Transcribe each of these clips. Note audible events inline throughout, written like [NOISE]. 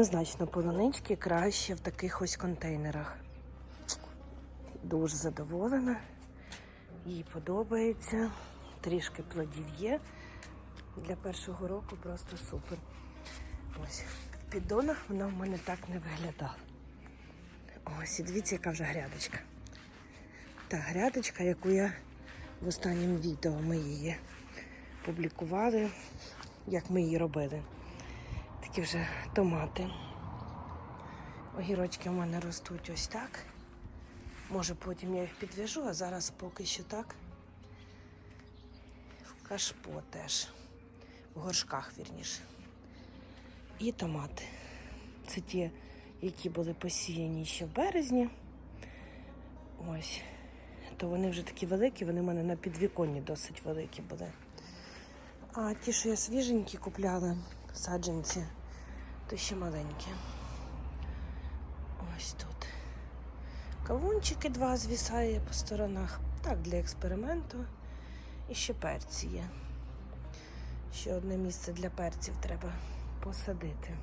Однозначно, полунички краще в таких ось контейнерах. Дуже задоволена. Їй подобається. Трішки плодів є. Для першого року просто супер. Ось в піддонах вона в мене так не виглядала. Ось, і дивіться, яка вже грядочка. Та грядочка, яку я в останньому відео ми її публікували, як ми її робили. Такі вже томати. Огірочки в мене ростуть ось так. Може потім я їх підв'яжу, а зараз поки що так. В кашпо теж. В горшках, вірніше. І томати. Це ті, які були посіяні ще в березні. Ось. То вони вже такі великі, вони в мене на підвіконні досить великі були. А ті, що я свіженькі купляла, саджанці, то ще маленькі. Ось тут. Кавунчики два звісає по сторонах. Так, для експерименту. І ще перці є. Ще одне місце для перців треба посадити.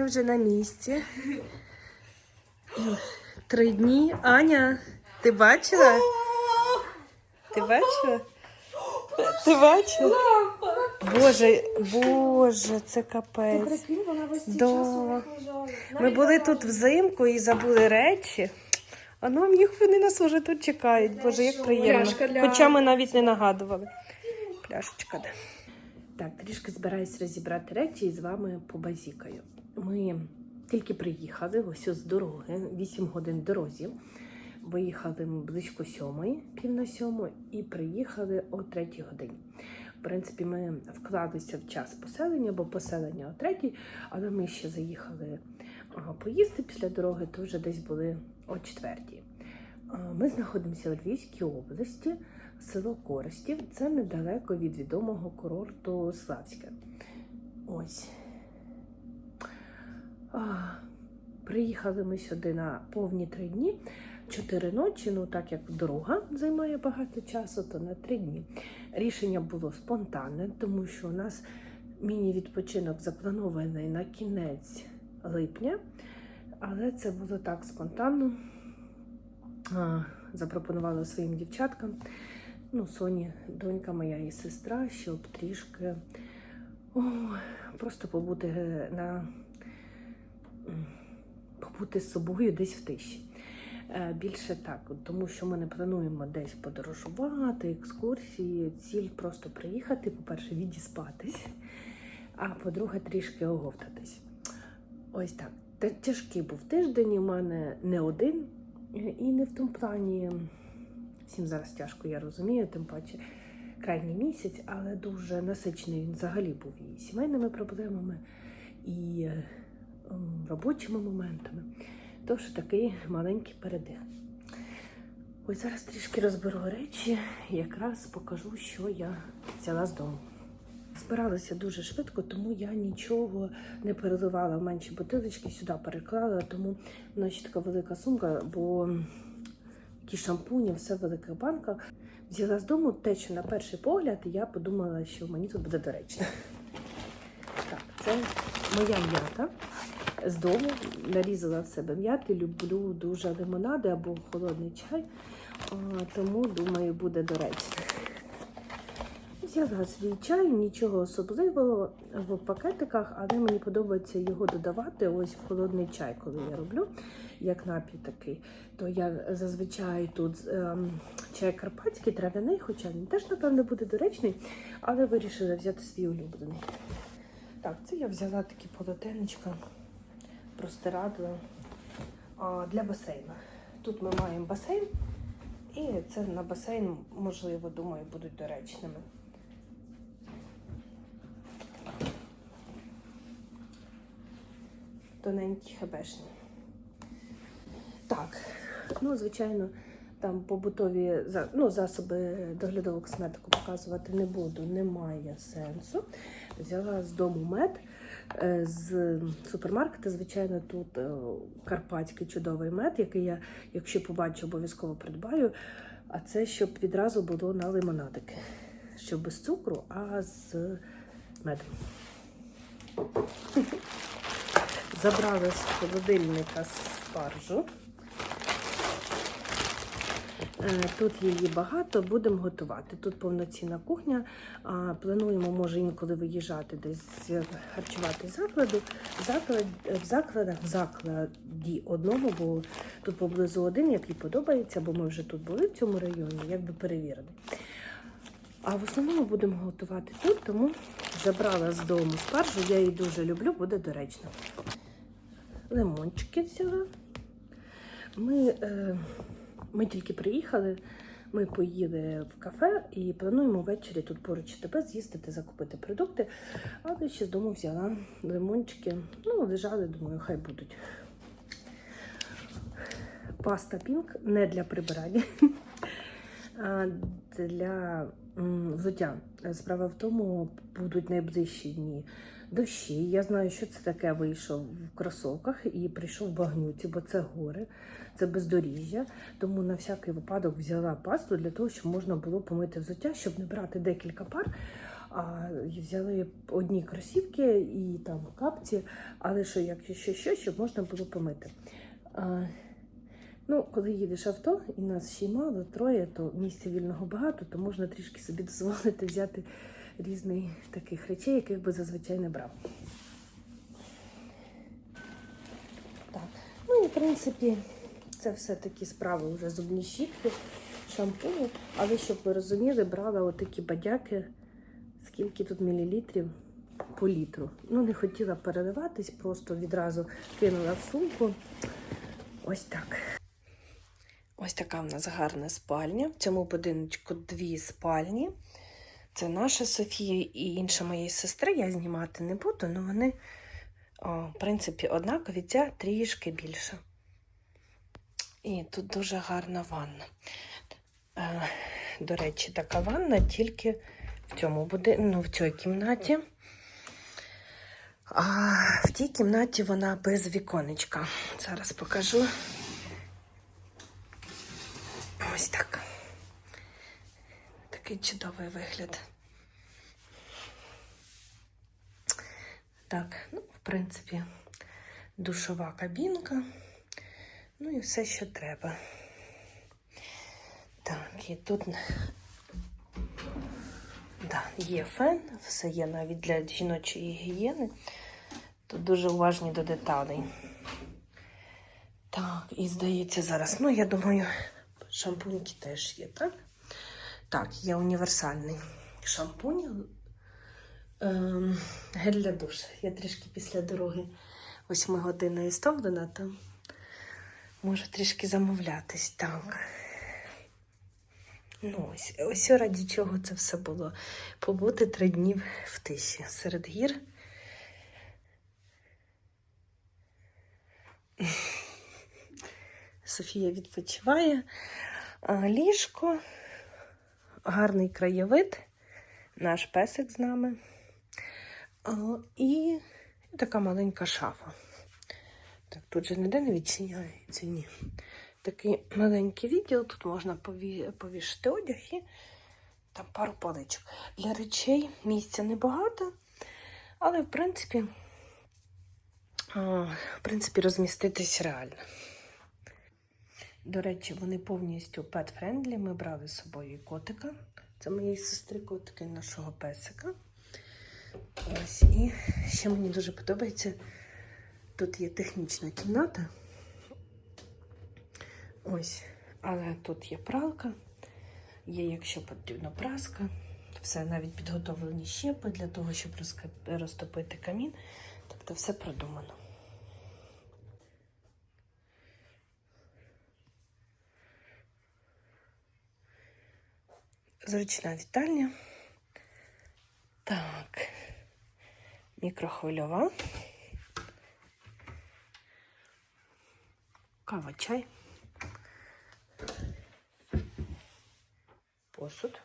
Ми вже на місці. Три дні. Аня, ти бачила? Ти бачила? Ти бачила? Боже, боже, це капець. Да. Ми були тут взимку і забули речі. А нам їх вони нас вже тут чекають. Боже, як приємно. Хоча ми навіть не нагадували. Пляшечка, де. Так, трішки збираюсь розібрати речі і з вами побазікаю. Ми тільки приїхали, ось з дороги, 8 годин дорозі. Виїхали ми близько сьомої, пів на сьому, і приїхали о третій годині. В принципі, ми вклалися в час поселення, бо поселення о третій, але ми ще заїхали поїсти після дороги, то вже десь були о четвертій. Ми знаходимося в Львівській області, село Коростів. Це недалеко від відомого курорту Славське. Ось. Приїхали ми сюди на повні три дні, чотири ночі. Ну, так як дорога займає багато часу, то на три дні. Рішення було спонтанне, тому що у нас міні-відпочинок запланований на кінець липня, але це було так спонтанно. Запропонувала своїм дівчаткам, ну, Соні, донька моя і сестра, щоб трішки о, просто побути на побути з собою десь в тиші. Е, Більше так, тому що ми не плануємо десь подорожувати, екскурсії, ціль просто приїхати, по-перше, відіспатись, а по-друге, трішки оговтатись. Ось так. Та- Тяжкий був тиждень у мене не один, і не в тому плані. Всім зараз тяжко, я розумію, тим паче крайній місяць, але дуже насичений він взагалі був і сімейними проблемами, і е, робочими моментами. Тож такий маленький передих. Ось зараз трішки розберу речі, якраз покажу, що я взяла з дому. Збиралася дуже швидко, тому я нічого не переливала в менші бутилочки, сюди переклала, тому вона ще така велика сумка, бо які шампуні, все в великих банках. Взяла з дому те, що на перший погляд я подумала, що мені тут буде доречно. Так, це моя м'ята. З дому. Нарізала в себе м'яти, люблю дуже лимонади або холодний чай, тому думаю, буде доречно. Взяла свій чай, нічого особливого в пакетиках, але мені подобається його додавати ось в холодний чай, коли я роблю, як напій такий. То я зазвичай тут ем, чай карпатський, трав'яний, хоча він теж, напевно, буде доречний, але вирішила взяти свій улюблений. Так, це я взяла такі полотенечка, простирадла для басейну. Тут ми маємо басейн, і це на басейн, можливо, думаю, будуть доречними. Тоненькі хебешні. Так, ну, звичайно, там побутові ну, засоби доглядову косметику показувати не буду, немає сенсу. Взяла з дому мед е, з супермаркету. Звичайно, тут е, карпатський чудовий мед, який я, якщо побачу, обов'язково придбаю. А це щоб відразу було на лимонадики. Щоб без цукру, а з медом. Забрали з холодильника спаржу. Е, Тут її багато, будемо готувати. Тут повноцінна кухня. Плануємо, може, інколи виїжджати десь харчувати закладу. Заклад, в закладах, в закладі одному, бо тут поблизу один, який подобається, бо ми вже тут були в цьому районі, якби перевірили. А в основному будемо готувати тут, тому забрала з дому спаржу, я її дуже люблю, буде доречно. Лимончики взяла. Ми, е, ми тільки приїхали, ми поїли в кафе і плануємо ввечері тут поруч тебе з'їздити, закупити продукти. Але ще з дому взяла лимончики. Ну, лежали, думаю, хай будуть. Паста пінк не для прибирання, а для взуття. Справа в тому, будуть найближчі дні дощі. Я знаю, що це таке вийшов в кросовках і прийшов в багнюці, бо це гори, це бездоріжжя. Тому на всякий випадок взяла пасту для того, щоб можна було помити взуття, щоб не брати декілька пар. А взяли одні кросівки і там капці, але що, якщо що, щоб можна було помити. А, Ну, коли їдеш авто і нас ще й мало, троє, то місця вільного багато, то можна трішки собі дозволити взяти різних таких речей, яких би зазвичай не брав. Так, ну і в принципі, це все такі справи вже зубні щітки, шампуні. Але щоб ви розуміли, брала отакі бадяки, скільки тут мілілітрів по літру. Ну, не хотіла переливатись, просто відразу кинула в сумку. Ось так. Ось така в нас гарна спальня. В цьому будиночку дві спальні. Це наша Софія і інша моєї сестри. Я знімати не буду, але вони, о, в принципі, однакові, ця трішки більша. І тут дуже гарна ванна. Е, До речі, така ванна тільки в цьому будинку, ну, в цій кімнаті. А в тій кімнаті вона без віконечка. Зараз покажу. Ось так. Такий чудовий вигляд. Так, ну, в принципі, душова кабінка. Ну і все, що треба. Так, і тут да, є фен, все є навіть для жіночої гігієни. Тут дуже уважні до деталей. Так, і здається зараз, ну, я думаю, шампуньки теж є, так? Так, є універсальний шампунь. Ем, гель для душу. Я трішки після дороги 8 годиною стомлена, то можу трішки замовлятись. Так. Ну, ось, ось раді чого це все було. Побути три дні в тиші серед гір. Софія відпочиває. Ліжко, гарний краєвид, наш песик з нами. І така маленька шафа. Так, тут же ніде не відчиняється, ні. Такий маленький відділ, тут можна пові... повішати одяг і там пару поличок. Для речей місця небагато, але в принципі в принципі, розміститись реально. До речі, вони повністю pet-friendly. Ми брали з собою котика. Це моєї сестри котика і нашого песика. Ось, і ще мені дуже подобається. Тут є технічна кімната. Ось, але тут є пралка, є, якщо потрібно, праска. Все навіть підготовлені щепи для того, щоб розтопити камін. Тобто все продумано. Зручна вітальня. Так, мікрохвильова. Кава, чай. Посуд.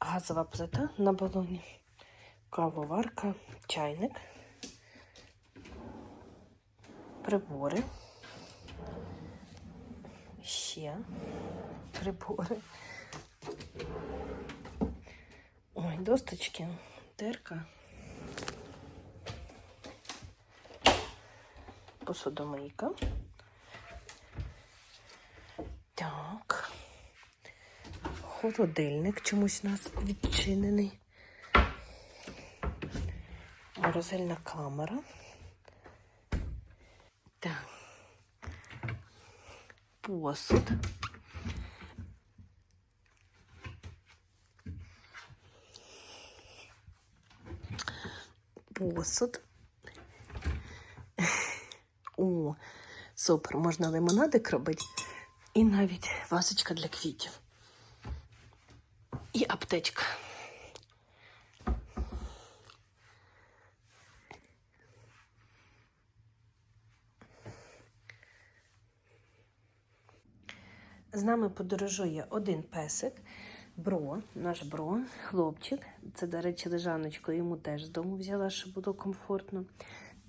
Газова плита на балоні. Кавоварка, чайник. Прибори. Ще прибори. Ой, досточки, терка. Посудомийка. Так. Холодильник чомусь у нас відчинений. Морозильна камера. Так. Посуд. Посуд. О, супер, можна лимонадик робити. І навіть вазочка для квітів. І аптечка. З нами подорожує один песик, бро, наш бро, хлопчик. Це, до речі, лежаночку йому теж з дому взяла, щоб було комфортно.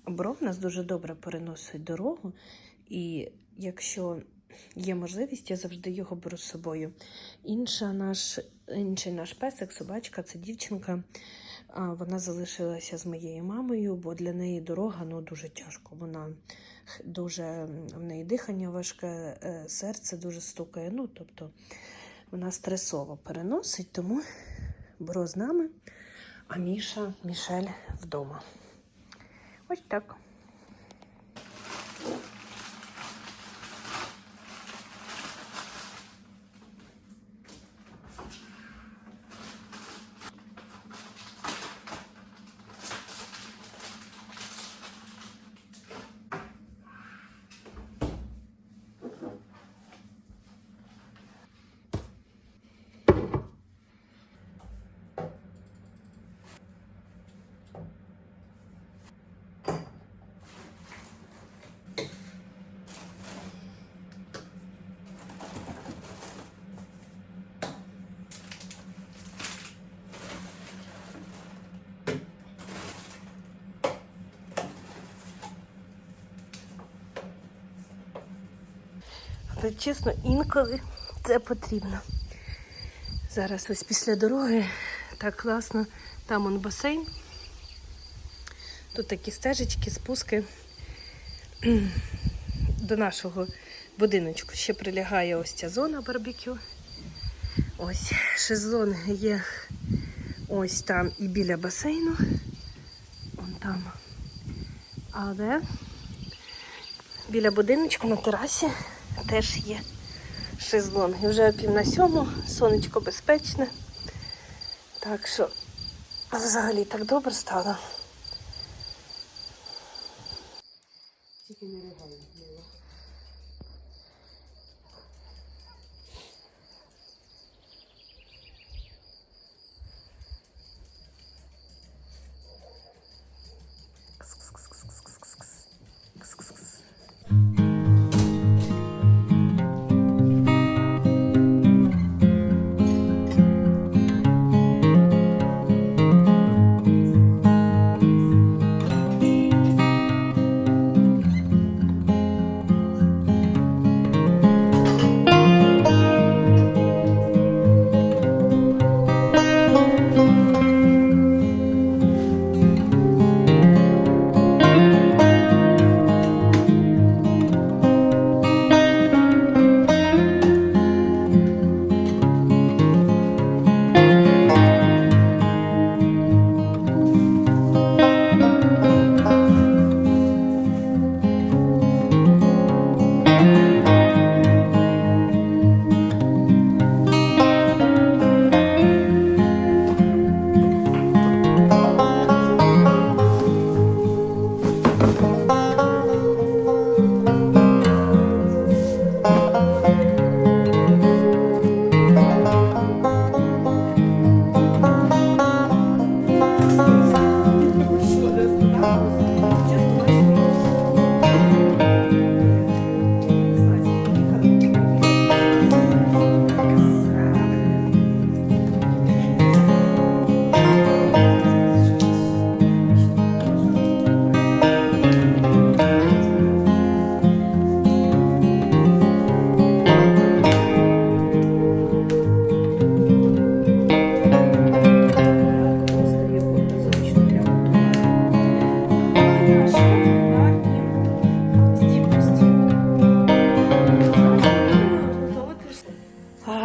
Бро в нас дуже добре переносить дорогу, і якщо є можливість, я завжди його беру з собою. Інша наш, інший наш песик, собачка, це дівчинка. Вона залишилася з моєю мамою, бо для неї дорога ну, дуже тяжко. Вона дуже в неї дихання важке, е, серце дуже стукає. Ну, тобто вона стресово переносить, тому бро з нами, а Міша, Мішель вдома. Ось так. Але чесно, інколи це потрібно. Зараз ось після дороги так класно. Там он басейн. Тут такі стежечки, спуски [CLEARS THROAT] до нашого будиночку. Ще прилягає ось ця зона барбекю. Ось шезлон є ось там і біля басейну. Вон там. Але біля будиночку на терасі теж є шезлонги. Вже пів на сьому, сонечко безпечне. Так що взагалі так добре стало.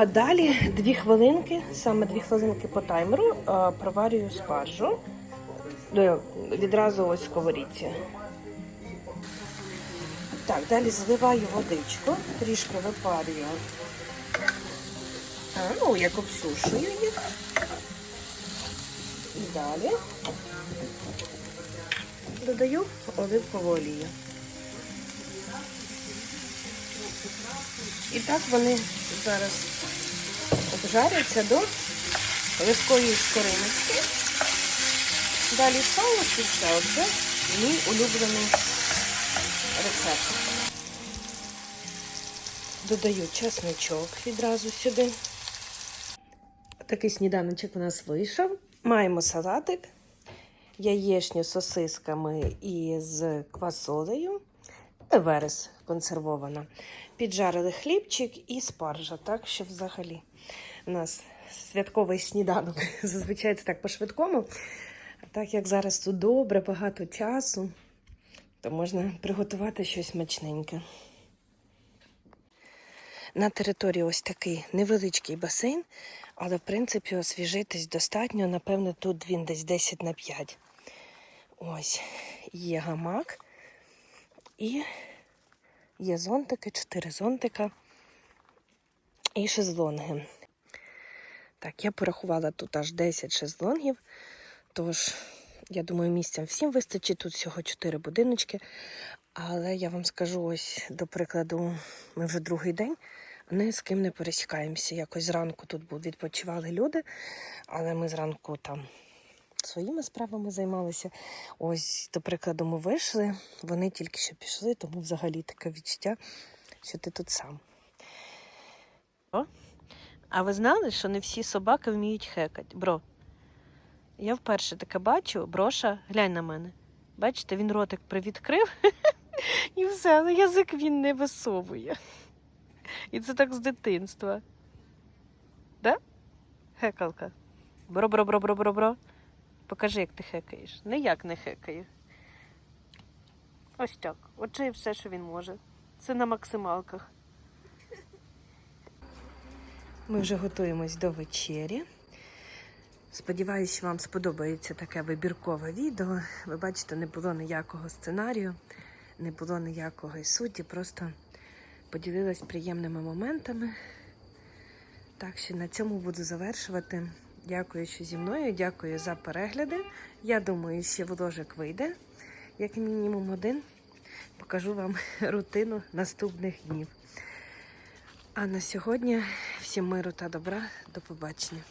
Далі дві хвилинки, саме дві хвилинки по таймеру, проварюю спаржу. Е, Відразу ось в сковорідці. Так, далі заливаю водичку, трішки випарюю. Ну, як обсушую їх. І далі додаю оливкову олію. І так вони зараз обжаряться до легкої скориночки. Далі соус і все. Оце мій улюблений рецепт. Додаю чесничок відразу сюди. Такий сніданочок у нас вийшов. Маємо салатик, яєчню з сосисками і з квасолею. Верес консервована. Піджарили хлібчик і спаржа. Так що взагалі у нас святковий сніданок. [LAUGHS] Зазвичай це так по-швидкому. А так як зараз тут добре, багато часу, то можна приготувати щось смачненьке. На території ось такий невеличкий басейн, але в принципі освіжитись достатньо. Напевно, тут він десь 10 на 5. Ось є гамак і є зонтики, 4 зонтика і шезлонги. Так, я порахувала тут аж 10 шезлонгів. Тож, я думаю, місцям всім вистачить. Тут всього 4 будиночки. Але я вам скажу, ось, до прикладу, ми вже другий день, не з ким не пересікаємося. Якось зранку тут відпочивали люди, але ми зранку там своїми справами займалися. Ось, до прикладу, ми вийшли, вони тільки що пішли, тому взагалі таке відчуття, що ти тут сам. О, а ви знали, що не всі собаки вміють хекати? Бро, я вперше таке бачу, броша, глянь на мене. Бачите, він ротик привідкрив [LAUGHS] і все, але язик він не висовує. І це так з дитинства. Да? Хекалка. Бро-бро-бро-бро-бро-бро. Покажи, як ти хекаєш. Ніяк не хекає. Ось так. Оце і все, що він може. Це на максималках. Ми вже готуємось до вечері. Сподіваюсь, вам сподобається таке вибіркове відео. Ви бачите, не було ніякого сценарію, не було ніякої суті, просто поділилась приємними моментами. Так що на цьому буду завершувати. Дякую, що зі мною. Дякую за перегляди. Я думаю, ще вложик вийде, як мінімум один. Покажу вам [LAUGHS] рутину наступних днів. А на сьогодні всім миру та добра. До побачення.